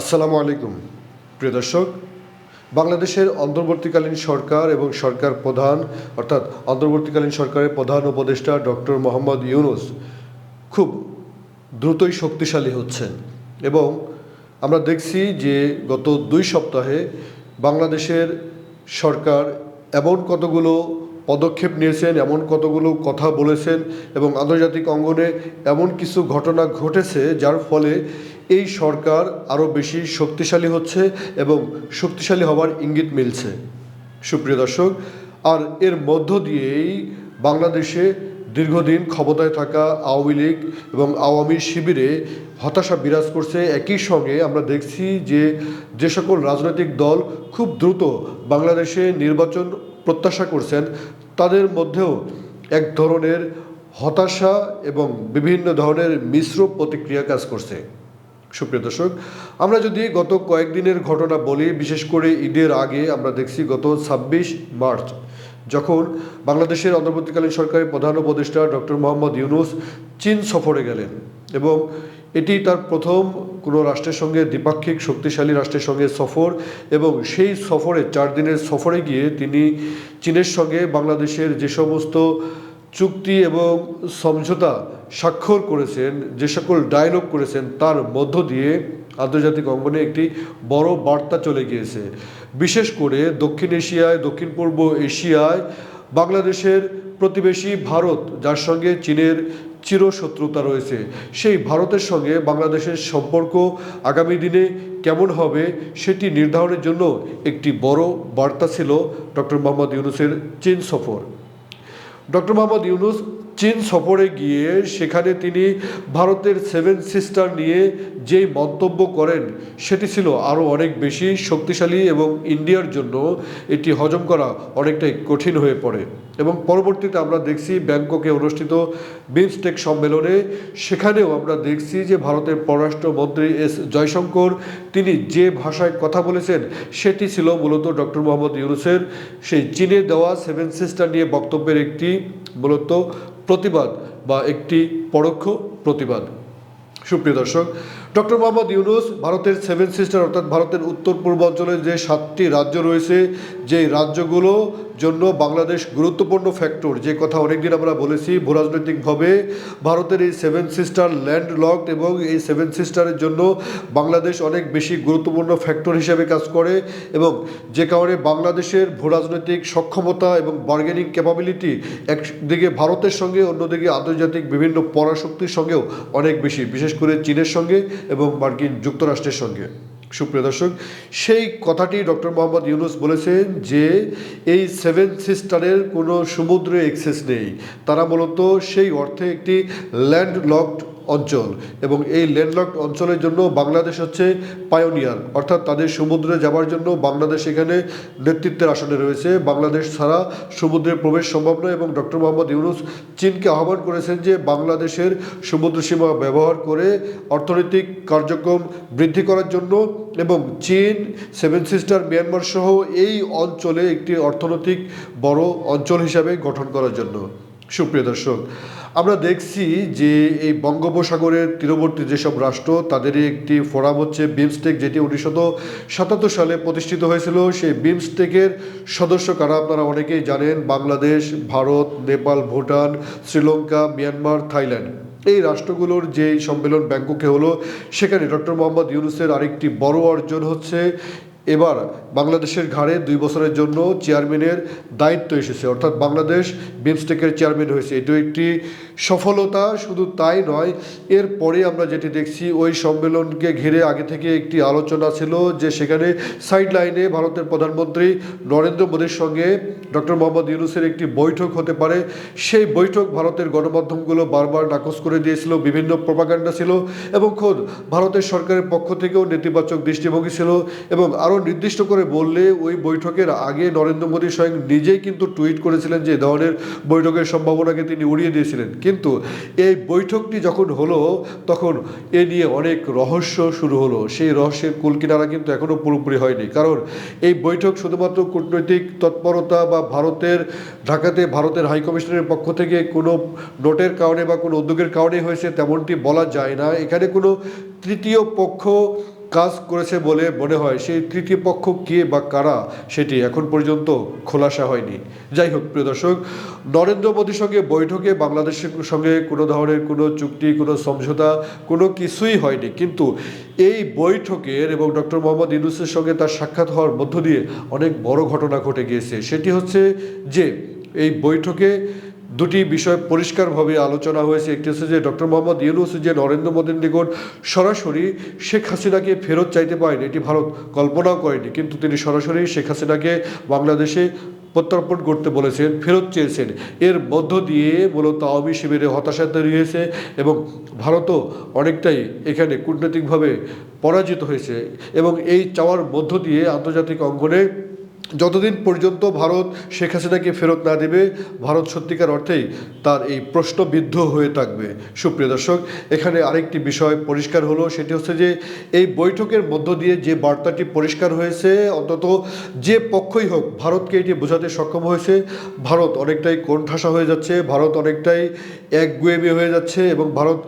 আসসালামু আলাইকুম। প্রিয় দর্শক, বাংলাদেশের অন্তর্বর্তীকালীন সরকার এবং সরকার প্রধান, অর্থাৎ অন্তর্বর্তীকালীন সরকারের প্রধান উপদেষ্টা ডক্টর মোহাম্মদ ইউনুস খুব দ্রুতই শক্তিশালী হচ্ছেন এবং আমরা দেখছি যে গত দুই সপ্তাহে বাংলাদেশের সরকার এমন কতগুলো পদক্ষেপ নিয়েছেন, এমন কতগুলো কথা বলেছেন এবং আন্তর্জাতিক অঙ্গনে এমন কিছু ঘটনা ঘটেছে যার ফলে এই সরকার আরও বেশি শক্তিশালী হচ্ছে এবং শক্তিশালী হওয়ার ইঙ্গিত মিলছে। সুপ্রিয় দর্শক, আর এর মধ্য দিয়েই বাংলাদেশে দীর্ঘদিন ক্ষমতায় থাকা আওয়ামী লীগ এবং আওয়ামী শিবিরে হতাশা বিরাজ করছে। একই সঙ্গে আমরা দেখছি যে যে সকল রাজনৈতিক দল খুব দ্রুত বাংলাদেশে নির্বাচন প্রত্যাশা করছেন। তাদের মধ্যেও এক ধরনের হতাশা এবং বিভিন্ন ধরনের মিশ্র প্রতিক্রিয়া কাজ করছে। সুপ্রিয় দর্শক, আমরা যদি গত কয়েকদিনের ঘটনা বলি, বিশেষ করে ঈদের আগে আমরা দেখছি গত ছাব্বিশ মার্চ, যখন বাংলাদেশের অন্তর্বর্তীকালীন সরকারের প্রধান উপদেষ্টা ডক্টর মোহাম্মদ ইউনুস চীন সফরে গেলেন এবং এটি তার প্রথম কোনো রাষ্ট্রের সঙ্গে দ্বিপাক্ষিক শক্তিশালী রাষ্ট্রের সঙ্গে সফর এবং সেই সফরে, চার দিনের সফরে গিয়ে তিনি চীনের সঙ্গে বাংলাদেশের যে সমস্ত চুক্তি এবং সমঝোতা স্বাক্ষর করেছেন, যে সকল ডায়লগ করেছেন, তার মধ্য দিয়ে আন্তর্জাতিক অঙ্গনে একটি বড় বার্তা চলে গিয়েছে। বিশেষ করে দক্ষিণ এশিয়ায়, দক্ষিণ পূর্ব এশিয়ায় বাংলাদেশের প্রতিবেশী ভারত, যার সঙ্গে চীনের চিরশত্রুতা রয়েছে। সেই ভারতের সঙ্গে বাংলাদেশের সম্পর্ক আগামী দিনে কেমন হবে, সেটি নির্ধারণের জন্য একটি বড় বার্তা ছিল ডক্টর মোহাম্মদ ইউনুসের চীন সফর। ডক্টর মোহাম্মদ ইউনুস চীন সফরে গিয়ে সেখানে তিনি ভারতের সেভেন সিস্টার নিয়ে যেই মন্তব্য করেন, সেটি ছিল আরও অনেক বেশি শক্তিশালী এবং ইন্ডিয়ার জন্য এটি হজম করা অনেকটাই কঠিন হয়ে পড়ে। এবং পরবর্তীতে আমরা দেখছি ব্যাংককে অনুষ্ঠিত বিমস্টেক সম্মেলনে। সেখানেও আমরা দেখছি যে ভারতের পররাষ্ট্রমন্ত্রী এস জয়শঙ্কর, তিনি যে ভাষায় কথা বলেছেন, সেটি ছিল মূলত ডক্টর মোহাম্মদ ইউনুসের। সেই চীনে দেওয়া সেভেন সিস্টার নিয়ে বক্তব্যের একটি মূলত প্রতিবাদ বা একটি পরোক্ষ প্রতিবাদ। সুপ্রিয় দর্শক ডক্টর মোহাম্মদ ইউনুস ভারতের সেভেন সিস্টার অর্থাৎ ভারতের উত্তর পূর্বাঞ্চলের যে সাতটি রাজ্য রয়েছে যেই রাজ্যগুলো জন্য বাংলাদেশ গুরুত্বপূর্ণ ফ্যাক্টর যে কথা অনেকদিন আমরা বলেছি ভূরাজনৈতিকভাবে, ভারতের এই সেভেন সিস্টার ল্যান্ড লকড এবং এই সেভেন সিস্টারের জন্য বাংলাদেশ অনেক বেশি গুরুত্বপূর্ণ ফ্যাক্টর হিসেবে কাজ করে এবং যে কারণে বাংলাদেশের ভূরাজনৈতিক সক্ষমতা এবং বার্গেনিং ক্যাপাবিলিটি একদিকে ভারতের সঙ্গে, অন্যদিকে আন্তর্জাতিক বিভিন্ন পরাশক্তির সঙ্গেও অনেক বেশি, বিশেষ করে চীনের সঙ্গে এবং মার্কিন যুক্তরাষ্ট্রের সঙ্গে। সুপ্রিয় দর্শক, সেই কথাটি ডক্টর মোহাম্মদ ইউনুস বলেছেন যে এই সেভেন সিস্টারের কোনো সমুদ্রে এক্সেস নেই। তারা মূলত সেই অর্থে একটি ল্যান্ড লকড অঞ্চল এবং এই ল্যান্ডলক অঞ্চলের জন্য বাংলাদেশ হচ্ছে পায়োনিয়ার অর্থাৎ তাদের সমুদ্রে যাওয়ার জন্য বাংলাদেশ এখানে নেতৃত্বের আসনে রয়েছে। বাংলাদেশ ছাড়া সমুদ্রে প্রবেশ সম্ভব নয় এবং ডক্টর মোহাম্মদ ইউনুস চীনকে আহ্বান করেছেন যে বাংলাদেশের সমুদ্র সীমা ব্যবহার করে অর্থনৈতিক কার্যক্রম বৃদ্ধি করার জন্য এবং চীন, সেভেন সিস্টার, মিয়ানমার সহ এই অঞ্চলে একটি অর্থনৈতিক বড় অঞ্চল হিসাবে গঠন করার জন্য। সুপ্রিয় দর্শক, আমরা দেখছি যে এই বঙ্গোপসাগরের তীরবর্তী যেসব রাষ্ট্র, তাদেরই একটি ফোরাম হচ্ছে বিমস্টেক, যেটি উনিশশো সাতাত্তর সালে প্রতিষ্ঠিত হয়েছিল। সেই বিমস্টেকের সদস্য কারা আপনারা অনেকেই জানেন, বাংলাদেশ, ভারত, নেপাল, ভুটান, শ্রীলঙ্কা, মিয়ানমার, থাইল্যান্ড। এই রাষ্ট্রগুলোর যে সম্মেলন ব্যাংককে হলো, সেখানে ডক্টর মোহাম্মদ ইউনুসের আরেকটি বড় অর্জন হচ্ছে এবার বাংলাদেশের ঘাড়ে দুই বছরের জন্য চেয়ারম্যানের দায়িত্ব এসেছে। অর্থাৎ বাংলাদেশ বিমস্টেকের চেয়ারম্যান হয়েছে। এটি একটি সফলতা, শুধু তাই নয় এরপরে আমরা যেটি দেখছি, ওই সম্মেলনকে ঘিরে আগে থেকে একটি আলোচনা ছিল যে সেখানে সাইড লাইনে ভারতের প্রধানমন্ত্রী নরেন্দ্র মোদীর সঙ্গে ডক্টর মোহাম্মদ ইউনুসের একটি বৈঠক হতে পারে। সেই বৈঠক ভারতের গণমাধ্যমগুলো বারবার নাকচ করে দিয়েছিল, বিভিন্ন প্রপাগান্ডা ছিল এবং খোদ ভারতের সরকারের পক্ষ থেকেও নেতিবাচক দৃষ্টিভঙ্গি ছিল এবং আরও নির্দিষ্ট করে বললে ওই বৈঠকের আগে নরেন্দ্র মোদী স্বয়ং নিজেই কিন্তু টুইট করেছিলেন যে ধরনের বৈঠকের সম্ভাবনাকে তিনি উড়িয়ে দিয়েছিলেন। কিন্তু এই বৈঠকটি যখন হলো, তখন এ নিয়ে অনেক রহস্য শুরু হলো। সেই রহস্যের কুলকিনারা কিন্তু এখনও পুরোপুরি হয়নি। কারণ এই বৈঠক শুধুমাত্র কূটনৈতিক তৎপরতা বা ভারতের, ঢাকাতে ভারতের হাইকমিশনের পক্ষ থেকে কোনো নোটের কারণে বা কোনো উদ্যোগের কারণে হয়েছে তেমনটি বলা যায় না। এখানে কোনো তৃতীয় পক্ষ কাজ করেছে বলে মনে হয়, সেই তৃতীয় পক্ষ কে বা কারা সেটি এখন পর্যন্ত খোলাসা হয়নি। যাই হোক, প্রিয় দর্শক, নরেন্দ্র মোদীর সঙ্গে বৈঠকে বাংলাদেশের সঙ্গে কোনো ধরনের কোনো চুক্তি, কোনো সমঝোতা, কোনো কিছুই হয়নি। কিন্তু এই বৈঠকের এবং ডক্টর মোহাম্মদ ইউনুসের সঙ্গে তার সাক্ষাৎ হওয়ার মধ্য দিয়ে অনেক বড় ঘটনা ঘটে গিয়েছে। সেটি হচ্ছে যে, এই বৈঠকে দুটি বিষয় পরিষ্কারভাবে আলোচনা হয়েছে। একটি হচ্ছে যে, ডক্টর মোহাম্মদ ইউনুস যে নরেন্দ্র মোদীর নিকট সরাসরি শেখ হাসিনাকে ফেরত চাইতে পারেন, এটি ভারত কল্পনাও করেনি, কিন্তু তিনি সরাসরি শেখ হাসিনাকে বাংলাদেশে প্রত্যর্পণ করতে বলেছেন, ফেরত চেয়েছেন। এর মধ্য দিয়ে মূলত আওয়ামী শিবিরে হতাশা তৈরি হয়েছে এবং ভারতও অনেকটাই এখানে কূটনৈতিকভাবে পরাজিত হয়েছে এবং এই চাওয়ার মধ্য দিয়ে আন্তর্জাতিক অঙ্গনে যতদিন পর্যন্ত ভারত শেখ হাসিনাকে ফেরত না দেবে, ভারত সত্যিকার অর্থেই তার এই প্রশ্নবিদ্ধ হয়ে থাকবে। সুপ্রিয় দর্শক, এখানে আরেকটি বিষয় পরিষ্কার হলো, সেটি হচ্ছে যে এই বৈঠকের মধ্য দিয়ে যে বার্তাটি পরিষ্কার হয়েছে, অন্তত যে পক্ষই হোক, ভারতকে এটি বোঝাতে সক্ষম হয়েছে, ভারত অনেকটাই কোণঠাসা হয়ে যাচ্ছে, ভারত অনেকটাই একগুয়েমি হয়ে যাচ্ছে এবং ভারত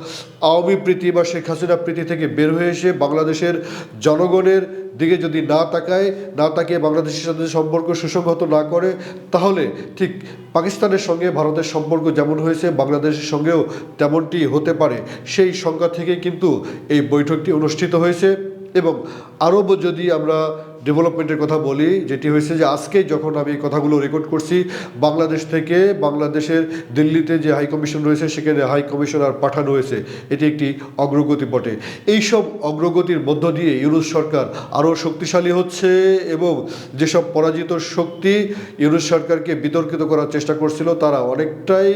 আওয়ামী প্রীতি বা শেখ হাসিনা প্রীতি থেকে বের হয়ে এসে বাংলাদেশের জনগণের দিকে যদি না তাকায়, না তাকিয়ে বাংলাদেশের সাথে সম্পর্ক সুসংহত না করে, তাহলে ঠিক পাকিস্তানের সঙ্গে ভারতের সম্পর্ক যেমন হয়েছে, বাংলাদেশের সঙ্গেও তেমনটি হতে পারে। সেই সংখ্যা থেকে কিন্তু এই বৈঠকটি অনুষ্ঠিত হয়েছে এবং আরও যদি আমরা ডেভেলপমেন্টের কথা বলি, যেটি হয়েছে যে আজকে যখন আমি কথাগুলো রেকর্ড করছি, বাংলাদেশ থেকে বাংলাদেশের দিল্লিতে যে হাই কমিশন রয়েছে, সেখানে হাই কমিশনার পাঠানো হয়েছে। এটি একটি অগ্রগতি বটে। এইসব অগ্রগতির মধ্য দিয়ে ইউনুস সরকার আরও শক্তিশালী হচ্ছে এবং যেসব পরাজিত শক্তি ইউনুস সরকারকে বিতর্কিত করার চেষ্টা করছিল, তারা অনেকটাই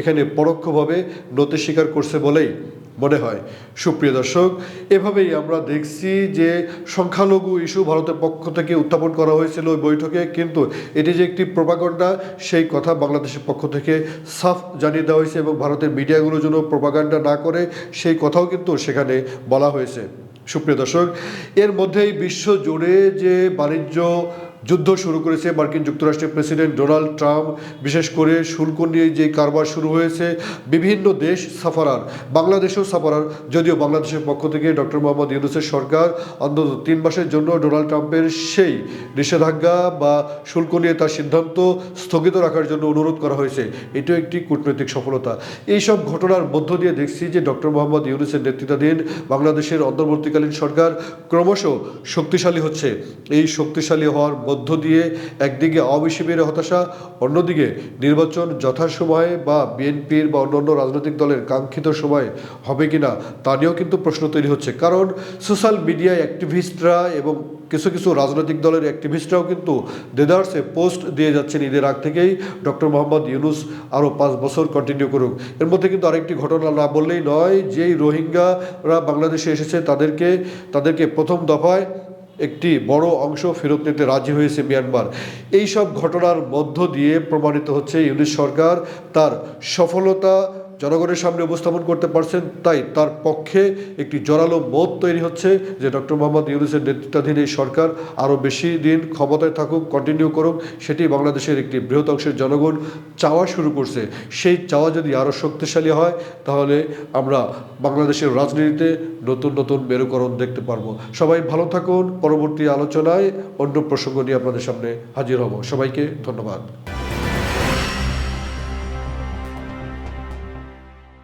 এখানে পরোক্ষভাবে নতি স্বীকার করছে বলেই মনে হয়। সুপ্রিয় দর্শক, এভাবেই আমরা দেখছি যে সংখ্যালঘু ইস্যু ভারতের পক্ষ থেকে উত্থাপন করা হয়েছিল ওই বৈঠকে, কিন্তু এটি যে একটি প্রপাগান্ডা, সেই কথা বাংলাদেশের পক্ষ থেকে সাফ জানিয়ে দেওয়া হয়েছে এবং ভারতের মিডিয়াগুলো যেন প্রপাগান্ডা না করে সেই কথাও কিন্তু সেখানে বলা হয়েছে। সুপ্রিয় দর্শক, এর মধ্যেই বিশ্ব জুড়ে যে বাণিজ্য যুদ্ধ শুরু করেছে মার্কিন যুক্তরাষ্ট্রের প্রেসিডেন্ট ডোনাল্ড ট্রাম্প। বিশেষ করে শুল্ক নিয়ে যে কারবার শুরু হয়েছে, বিভিন্ন দেশ সাফারার, বাংলাদেশেও সাফারার, যদিও বাংলাদেশের পক্ষ থেকে ডক্টর মোহাম্মদ ইউনুসের সরকার অন্তত তিন মাসের জন্য ডোনাল্ড ট্রাম্পের সেই নিষেধাজ্ঞা বা শুল্ক নিয়ে তার সিদ্ধান্ত স্থগিত রাখার জন্য অনুরোধ করা হয়েছে। এটাও একটি কূটনৈতিক সফলতা। এইসব ঘটনার মধ্য দিয়ে দেখছি যে ডক্টর মোহাম্মদ ইউনুসের নেতৃত্বাধীন বাংলাদেশের অন্তর্বর্তীকালীন সরকার ক্রমশ শক্তিশালী হচ্ছে। এই শক্তিশালী হওয়ার মধ্য দিয়ে একদিকে আওয়ামী হতাশা, অন্যদিকে নির্বাচন যথাসময়ে বা বিএনপির বা অন্যান্য রাজনৈতিক দলের কাঙ্ক্ষিত সময় হবে কিনা, তা নিয়েও কিন্তু প্রশ্ন তৈরি হচ্ছে। কারণ সোশ্যাল মিডিয়ায় অ্যাক্টিভিস্টরা এবং কিছু কিছু রাজনৈতিক দলের অ্যাক্টিভিস্টরাও কিন্তু দেদার্সে পোস্ট দিয়ে যাচ্ছেন ঈদের আগ থেকেই। ডক্টর মোহাম্মদ ইউনুস আরও পাঁচ বছর কন্টিনিউ করুক। এর মধ্যে কিন্তু আরেকটি ঘটনা না বললেই নয়, যেই রোহিঙ্গারা বাংলাদেশে এসেছে তাদেরকে তাদেরকে প্রথম দফায় একটি বড় অংশ ফেরত নিতে রাজি হয়েছে মিয়ানমার। এই সব ঘটনার মধ্য দিয়ে প্রমাণিত হচ্ছে ইউনিশ সরকার তার সফলতা জনগণের সামনে উপস্থাপন করতে পারছেন, তাই তার পক্ষে একটি জোরালো মত তৈরি হচ্ছে যে ডক্টর মোহাম্মদ ইউনুসের নেতৃত্বাধীন এই সরকার আরও বেশি দিন ক্ষমতায় থাকুক কন্টিনিউ করুক, সেটি বাংলাদেশের একটি বৃহৎ অংশের জনগণ চাওয়া শুরু করছে। সেই চাওয়া যদি আরও শক্তিশালী হয়, তাহলে আমরা বাংলাদেশের রাজনীতিতে নতুন নতুন মেরুকরণ দেখতে পারব। সবাই ভালো থাকুন, পরবর্তী আলোচনায় অন্য প্রসঙ্গ নিয়ে আপনাদের সামনে হাজির হব। সবাইকে ধন্যবাদ।